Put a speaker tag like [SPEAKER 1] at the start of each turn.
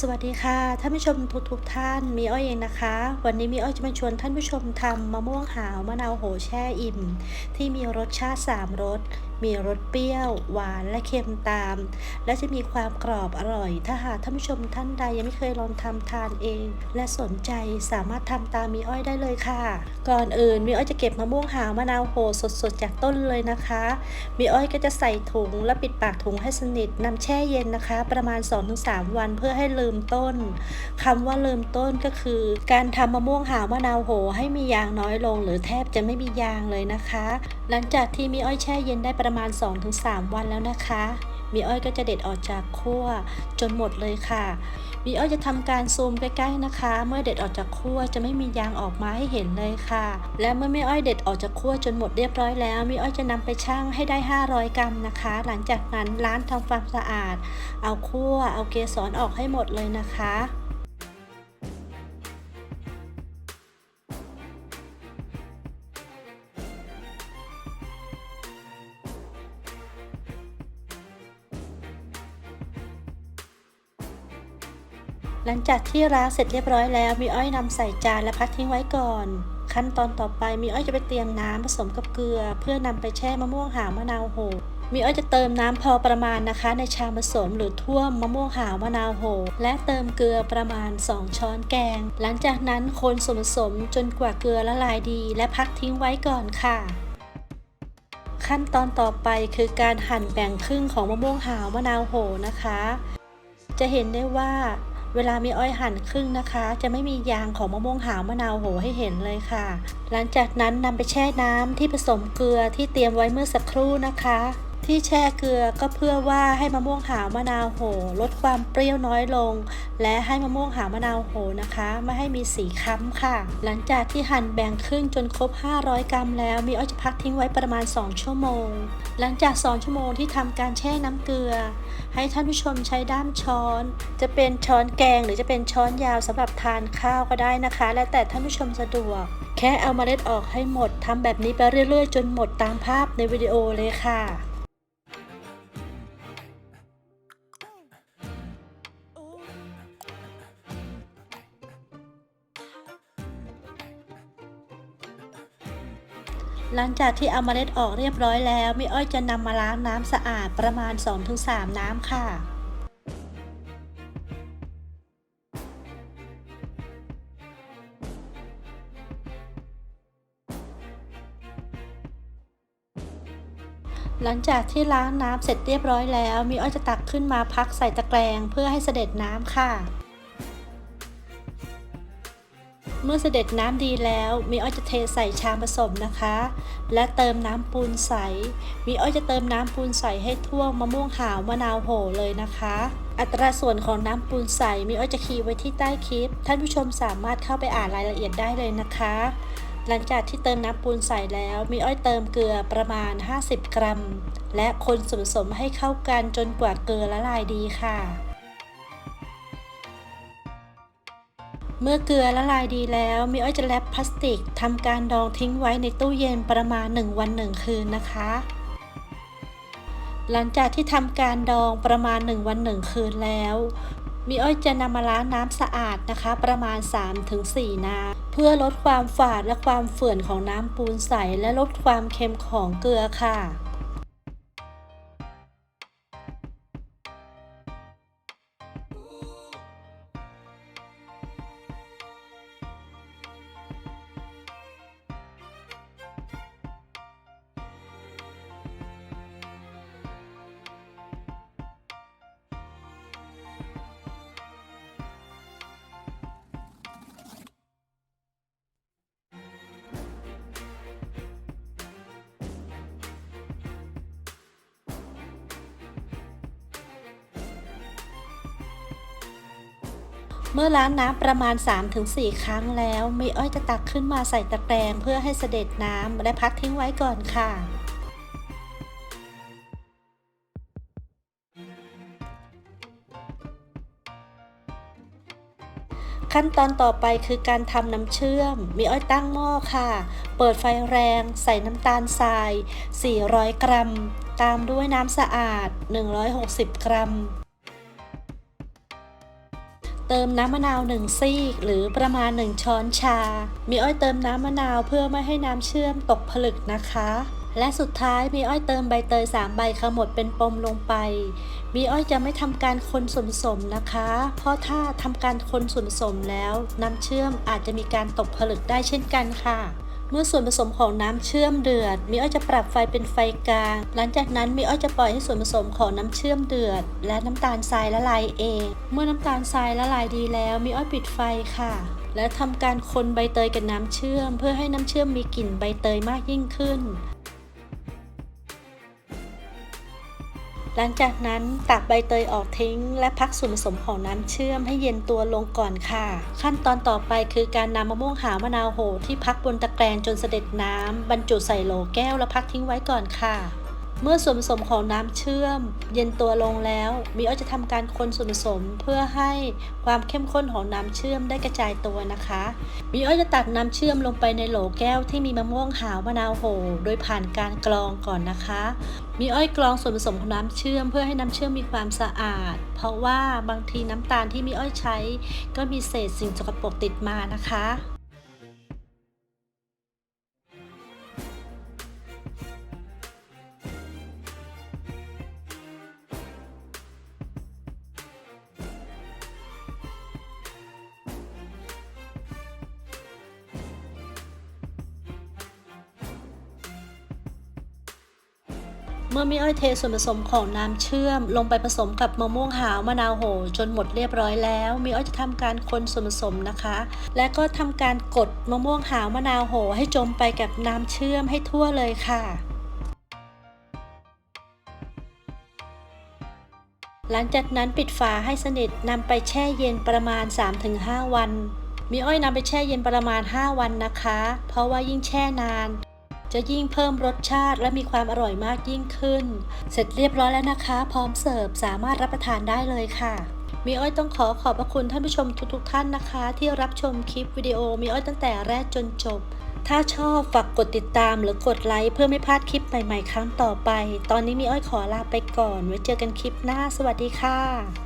[SPEAKER 1] สวัสดีค่ะท่านผู้ชมทุกทุกท่านมีอ้อยเองนะคะ วันนี้มีอ้อยจะมาชวนท่านผู้ชมทำมะม่วงหาวมะนาวโหแช่อิ่ม ที่มีรสชาติ 3รส มีรสเปรี้ยว หวานและเค็มตาม และจะมีความกรอบอร่อย ถ้าหากท่านผู้ชมท่านใดยังไม่เคยลองทำทานเอง และสนใจสามารถทำตามมีอ้อยได้เลยค่ะ ก่อนอื่นมีอ้อยจะเก็บมะม่วงหาวมะนาวโหสดๆจากต้นเลยนะคะ มีอ้อยก็จะใส่ถุงและปิดปากถุงให้สนิทนำแช่เย็นนะคะ ประมาณ 2-3 วันเพื่อให้ลืมต้นคำว่าลืมต้นก็คือ การทำมะม่วงหาวมะนาวโหให้มียางน้อยลง หรือแทบจะไม่มียางเลยนะคะหลังจากที่มีอ้อยแช่เย็นได้ประมาณ 2-3 วันแล้วนะคะมีอ้อยก็จะเด็ดออกจากขั้วจนหมดเลยค่ะมีอ้อยจะทำการซูมใกล้ๆนะคะ เมื่อเด็ดออกจากขั้วจะไม่มียางออกมาให้เห็นเลยค่ะ และเมื่อมีอ้อยเด็ดออกจากขั้วจนหมดเรียบร้อยแล้วมีอ้อยจะนำไปชั่งให้ได้ 500 กรัมนะคะ หลังจากนั้นล้างทำความสะอาด เอาขั้วเอาเกสรออกให้หมดเลยนะคะ หลังจากที่ล้างเสร็จเรียบร้อยแล้ว มีอ้อยนำใส่จานและพักทิ้งไว้ก่อน ขั้นตอนต่อไปมีอ้อยจะไปเตรียมน้ำผสมกับเกลือ เพื่อนำไปแช่มะม่วงหาวมะนาวโหมีอ้อยจะเติมน้ำพอประมาณนะคะ ในชามผสมหรือท่วมมะม่วงหาวมะนาวโหและเติมเกลือประมาณ 2 ช้อนแกง หลังจากนั้นคนส่วนผสมจนกว่าเกลือละลายดี และพักทิ้งไว้ก่อนค่ะ ขั้นตอนต่อไปคือการหั่นแบ่งครึ่งของมะม่วงหาวมะนาวโหนะคะ จะเห็นได้ว่า เวลามีอ้อยหั่นครึ่งนะคะ จะไม่มียางของมะม่วงหาวมะนาวโหให้เห็นเลยค่ะ หลังจากนั้นนำไปแช่น้ำที่ผสมเกลือที่เตรียมไว้เมื่อสักครู่นะคะ ที่แช่เกลือก็เพื่อว่าให้มะม่วงหาวมะนาวโห ลดความเปรี้ยวน้อยลง และให้มะม่วงหาวมะนาวโหนะคะ ไม่ให้มีสีค้ำค่ะ หลังจากที่หั่นแบ่งครึ่งจนครบ 500 กรัมแล้วมีอ้อยจะพักทิ้งไว้ประมาณ 2 ชั่วโมง หลังจาก 2 ชั่วโมงที่ทำการแช่น้ำเกลือ ให้ท่านผู้ชมใช้ด้ามช้อน จะเป็นช้อนแกงหรือจะเป็นช้อนยาวสำหรับทานข้าวก็ได้นะคะ แล้วแต่ท่านผู้ชมสะดวกแค่เอาเมล็ดออกให้หมดทำแบบนี้ไปเรื่อยๆ จนหมดตามภาพในวิดีโอเลยค่ะ หลังจากที่เอาเมล็ดออกเรียบร้อยแล้วมีอ้อยจะนำมาล้างน้ำสะอาดประมาณ 2-3 น้ำค่ะ หลังจากที่ล้างน้ำเสร็จเรียบร้อยแล้วมีอ้อยจะตักขึ้นมาพักใส่ตะแกรงเพื่อให้เสด็จน้ำค่ะ เมื่อเสด็จน้ำดีแล้ว มีอ้อยจะเทใส่ชามผสมนะคะ และเติมน้ำปูนใส มีอ้อยจะเติมน้ำปูนใสให้ท่วมมะม่วงหาวมะนาวโหเลยนะคะ อัตราส่วนของน้ำปูนใส มีอ้อยจะคีย์ไว้ที่ใต้คลิป ท่านผู้ชมสามารถเข้าไปอ่านรายละเอียดได้เลยนะคะ หลังจากที่เติมน้ำปูนใส่แล้ว มีอ้อยเติมเกลือประมาณ 50 กรัม และคนส่วนผสมให้เข้ากันจนกว่าเกลือละลายดีค่ะ เมื่อเกลือละลายดีแล้วมีอ้อยจะแรปพลาสติกทำการดองทิ้งไว้ในตู้เย็นประมาณ 1 วัน 1 คืนนะคะ หลังจากที่ทำการดองประมาณ 1 วัน 1 คืนแล้วมีอ้อยจะนำมาล้างน้ำสะอาดนะคะ ประมาณ 3-4 น้ำเพื่อลดความฝาดและความเฝื่อนของน้ำปูนใสและลดความเค็มของเกลือค่ะ เมื่อล้างน้ำประมาณ 3-4 ครั้งแล้วมีอ้อยจะตักขึ้นมาใส่ตะแกรงเพื่อให้เสด็จน้ำและพักทิ้งไว้ก่อนค่ะขั้นตอนต่อไปคือการทำน้ำเชื่อม มีอ้อยตั้งหม้อค่ะ เปิดไฟแรง ใส่น้ำตาลทราย 400 กรัม ตามด้วยน้ำสะอาด 160 กรัม เติมน้ำมะนาวหนึ่งซีก หรือประมาณ 1 ช้อนชา มีอ้อยเติมน้ำมะนาวเพื่อไม่ให้น้ำเชื่อมตกผลึกนะคะ และสุดท้ายมีอ้อยเติมใบเตย3ใบขมวดเป็นปมลงไป มีอ้อยจะไม่ทำการคนส่วนผสมนะคะ เพราะถ้าทำการคนส่วนผสมแล้ว น้ำเชื่อมอาจจะมีการตกผลึกได้เช่นกันค่ะ เมื่อส่วนผสมของน้ำเชื่อมเดือด มีอ้อยจะปรับไฟเป็นไฟกลาง หลังจากนั้นมีอ้อยจะปล่อยให้ส่วนผสมของน้ำเชื่อมเดือด และน้ำตาลทรายละลายเอง เมื่อน้ำตาลทรายละลายดีแล้ว มีอ้อยปิดไฟค่ะ และทำการคนใบเตยกับน้ำเชื่อม เพื่อให้น้ำเชื่อมมีกลิ่นใบเตยมากยิ่งขึ้น หลังจากนั้นตักใบเตยออกทิ้ง และพักส่วนผสมของน้ำเชื่อมให้เย็นตัวลงก่อนค่ะ ขั้นตอนต่อไปคือการนำมะม่วงหาวมะนาวโหที่พักบนตะแกรงจนเสด็จน้ำบรรจุใส่โหลแก้วแล้วพักทิ้งไว้ก่อนค่ะ เมื่อส่วนผสมของน้ำเชื่อม เย็นตัวลงแล้ว มีอ้อยจะทำการคนส่วนผสมเพื่อให้ความเข้มข้นของน้ำเชื่อมได้กระจายตัวนะคะ มีอ้อยจะตักน้ำเชื่อมลงไปในโหลแก้วที่มีมะม่วงหาวมะนาวโหโดยผ่านการกรองก่อนนะคะ มีอ้อยกรองส่วนผสมของน้ำเชื่อม เพื่อให้น้ำเชื่อมมีความสะอาด เพราะว่าบางทีน้ำตาลที่มีอ้อยใช้ ก็มีเศษสิ่งสกปรกติดมานะคะ มื่อมีอ้อยเทส่วนผสมของน้ำเชื่อม ลงไปผสมกับมะม่วงหาวมะนาวโหจนหมดเรียบร้อยแล้วมีอ้อยจะทำการคนส่วนผสมนะคะ และก็ทำการกดมะม่วงหาวมะนาวโหให้จมไปกับน้ำเชื่อมให้ทั่วเลยค่ะหลังจากนั้นปิดฝาให้สนิทนำไปแช่เย็นประมาณ 3-5 วัน มีอ้อยนำไปแช่เย็นประมาณ 5 วันนะคะ เพราะว่ายิ่งแช่นาน จะยิ่งเพิ่มรสชาติและมีความอร่อยมากยิ่งขึ้น เสร็จเรียบร้อยแล้วนะคะ พร้อมเสิร์ฟสามารถรับประทานได้เลยค่ะมีอ้อยต้องขอขอบพระคุณท่านผู้ชมทุกๆทท่านนะคะ ที่รับชมคลิปวิดีโอมีอ้อยตั้งแต่แรกจนจบ ถ้าชอบฝากกดติดตามหรือกดไลค์เพื่อไม่พลาดคลิปใหม่ๆ ครั้งต่อไป ตอนนี้มีอ้อยขอลาไปก่อน ไว้เจอกันคลิปหน้า สวัสดีค่ะ